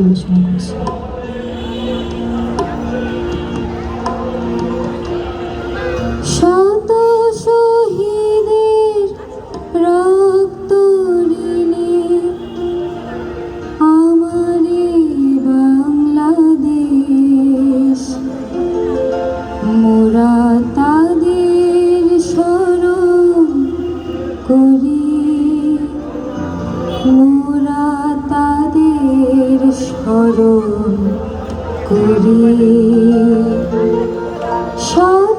পরিবেশনা করছি শত শহীদের রক্ত ঋণে আমার বাংলাদেশ। মোরা তাদের স্মরণ করি। মোরা স্মরণ করি। সব